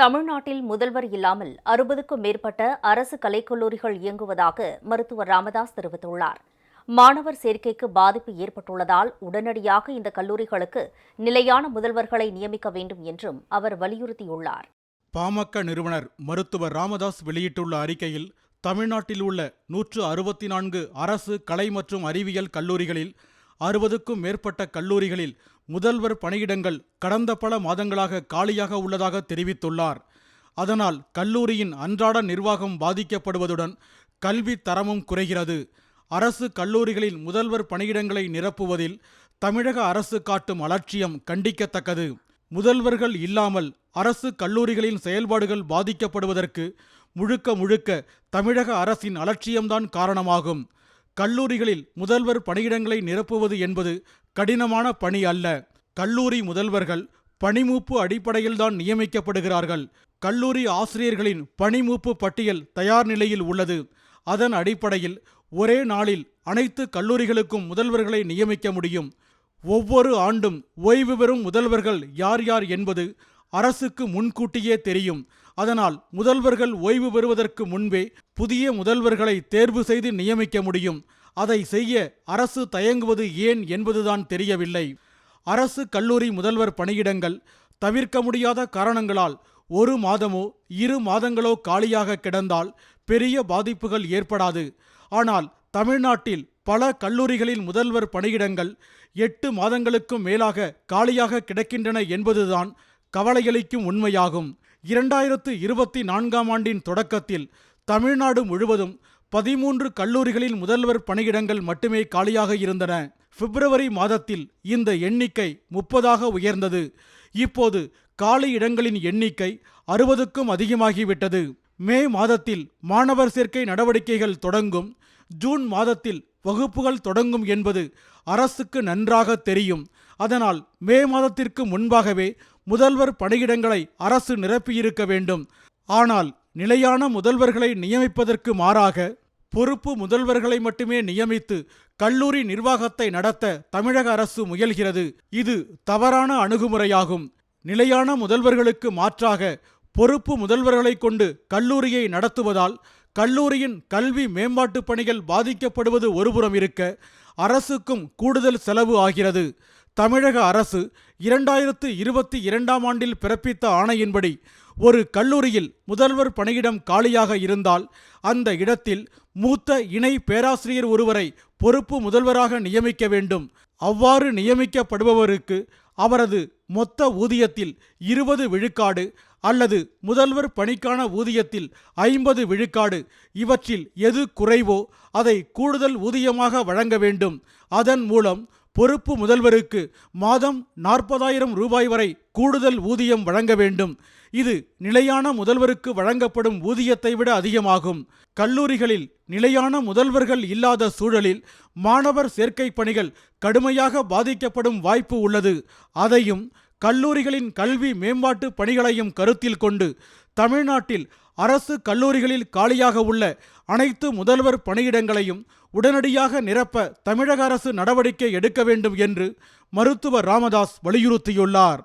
தமிழ்நாட்டில் முதல்வர் இல்லாமல் அறுபதுக்கும் மேற்பட்ட அரசு கலைக்கல்லூரிகள் இயங்குவதாக மருத்துவர் ராமதாஸ் தெரிவித்துள்ளார். மாணவர் சேர்க்கைக்கு பாதிப்பு ஏற்பட்டுள்ளதால் உடனடியாக இந்த கல்லூரிகளுக்கு நிலையான முதல்வர்களை நியமிக்க வேண்டும் என்றும் அவர் வலியுறுத்தியுள்ளார். பாமக நிறுவனர் மருத்துவர் ராமதாஸ் வெளியிட்டுள்ள அறிக்கையில் தமிழ்நாட்டில் உள்ள நூற்று அறுபத்தி நான்கு அரசு கலை மற்றும் அறிவியல் கல்லூரிகளில் அறுபதுக்கும் மேற்பட்ட கல்லூரிகளில் முதல்வர் பணியிடங்கள் கடந்த பல மாதங்களாக காலியாக உள்ளதாக தெரிவித்துள்ளார். அதனால் கல்லூரியின் அன்றாட நிர்வாகம் பாதிக்கப்படுவதுடன் கல்வி தரமும் குறைகிறது. அரசு கல்லூரிகளில் முதல்வர் பணியிடங்களை நிரப்புவதில் தமிழக அரசு காட்டும் அலட்சியம் கண்டிக்கத்தக்கது. முதல்வர்கள் இல்லாமல் அரசு கல்லூரிகளின் செயல்பாடுகள் பாதிக்கப்படுவதற்கு முழுக்க முழுக்க தமிழக அரசின் அலட்சியம்தான் காரணமாகும். கல்லூரிகளில் முதல்வர் பணியிடங்களை நிரப்புவது என்பது கடினமான பணி அல்ல. கல்லூரி முதல்வர்கள் பணிமூப்பு அடிப்படையில்தான் நியமிக்கப்படுகிறார்கள். கல்லூரி ஆசிரியர்களின் பணிமூப்பு பட்டியல் தயார் நிலையில் உள்ளது. அதன் அடிப்படையில் ஒரே நாளில் அனைத்து கல்லூரிகளுக்கும் முதல்வர்களை நியமிக்க முடியும். ஒவ்வொரு ஆண்டும் ஓய்வு பெறும் முதல்வர்கள் யார் யார் என்பது அரசுக்கு முன்கூட்டியே தெரியும். அதனால் முதல்வர்கள் ஓய்வு பெறுவதற்கு முன்பே புதிய முதல்வர்களை தேர்வு செய்து நியமிக்க முடியும். அதை செய்ய அரசு தயங்குவது ஏன் என்பதுதான் தெரியவில்லை. அரசு கல்லூரி முதல்வர் பணியிடங்கள் தவிர்க்க முடியாத காரணங்களால் ஒரு மாதமோ இரு மாதங்களோ காலியாக கிடந்தால் பெரிய பாதிப்புகள் ஏற்படாது. ஆனால் தமிழ்நாட்டில் பல கல்லூரிகளில் முதல்வர் பணியிடங்கள் எட்டு மாதங்களுக்கும் மேலாக காலியாக கிடக்கின்றன என்பதுதான் கவலையளிக்கும் உண்மையாகும். இரண்டாயிரத்து இருபத்தி நான்காம் ஆண்டின் தொடக்கத்தில் தமிழ்நாடு முழுவதும் பதிமூன்று கல்லூரிகளில் முதல்வர் பணியிடங்கள் மட்டுமே காலியாக இருந்தன. பிப்ரவரி மாதத்தில் இந்த எண்ணிக்கை முப்பதாக உயர்ந்தது. இப்போது காலி இடங்களின் எண்ணிக்கை அறுபதுக்கும் அதிகமாகிவிட்டது. மே மாதத்தில் மாணவர் சேர்க்கை நடவடிக்கைகள் தொடங்கும். ஜூன் மாதத்தில் வகுப்புகள் தொடங்கும் என்பது அரசுக்கு நன்றாக தெரியும். அதனால் மே மாதத்திற்கு முன்பாகவே முதல்வர் பணியிடங்களை அரசு நிரப்பியிருக்க வேண்டும். ஆனால் நிலையான முதல்வர்களை நியமிப்பதற்கு மாறாக பொறுப்பு முதல்வர்களை மட்டுமே நியமித்து கல்லூரி நிர்வாகத்தை நடத்த தமிழக அரசு முயல்கிறது. இது தவறான அணுகுமுறையாகும். நிலையான முதல்வர்களுக்கு மாற்றாக பொறுப்பு முதல்வர்களை கொண்டு கல்லூரியை நடத்துவதால் கல்லூரியின் கல்வி மேம்பாட்டு பணிகள் பாதிக்கப்படுவது ஒருபுறம் இருக்க அரசுக்கும் கூடுதல் செலவு ஆகிறது. தமிழக அரசு இரண்டாயிரத்து இருபத்தி இரண்டாம் ஆண்டில் பிறப்பித்த ஆணையின்படி ஒரு கல்லூரியில் முதல்வர் பணியிடம் காலியாக இருந்தால் அந்த இடத்தில் மூத்த இணை பேராசிரியர் ஒருவரை பொறுப்பு முதல்வராக நியமிக்க வேண்டும். அவ்வாறு நியமிக்கப்படுபவருக்கு அவரது மொத்த ஊதியத்தில் இருபது விழுக்காடு அல்லது முதல்வர் பணிக்கான ஊதியத்தில் ஐம்பது விழுக்காடு. இவற்றில் எது குறைவோ அதை கூடுதல் ஊதியமாக வழங்க வேண்டும். அதன் மூலம் பொறுப்பு முதல்வருக்கு மாதம் நாற்பதாயிரம் ரூபாய் வரை கூடுதல் ஊதியம் வழங்க வேண்டும். இது நிலையான முதல்வருக்கு வழங்கப்படும் ஊதியத்தை விட அதிகமாகும். கல்லூரிகளில் நிலையான முதல்வர்கள் இல்லாத சூழலில் மாணவர் சேர்க்கை பணிகள் கடுமையாக பாதிக்கப்படும் வாய்ப்பு உள்ளது. அதையும் கல்லூரிகளின் கல்வி மேம்பாட்டு பணிகளையும் கருத்தில் கொண்டு தமிழ்நாட்டில் அரசு கல்லூரிகளில் காலியாக உள்ள அனைத்து முதல்வர் பணியிடங்களையும் உடனடியாக நிரப்ப தமிழக அரசு நடவடிக்கை எடுக்க வேண்டும் என்று மருத்துவர் ராமதாஸ் வலியுறுத்தியுள்ளார்.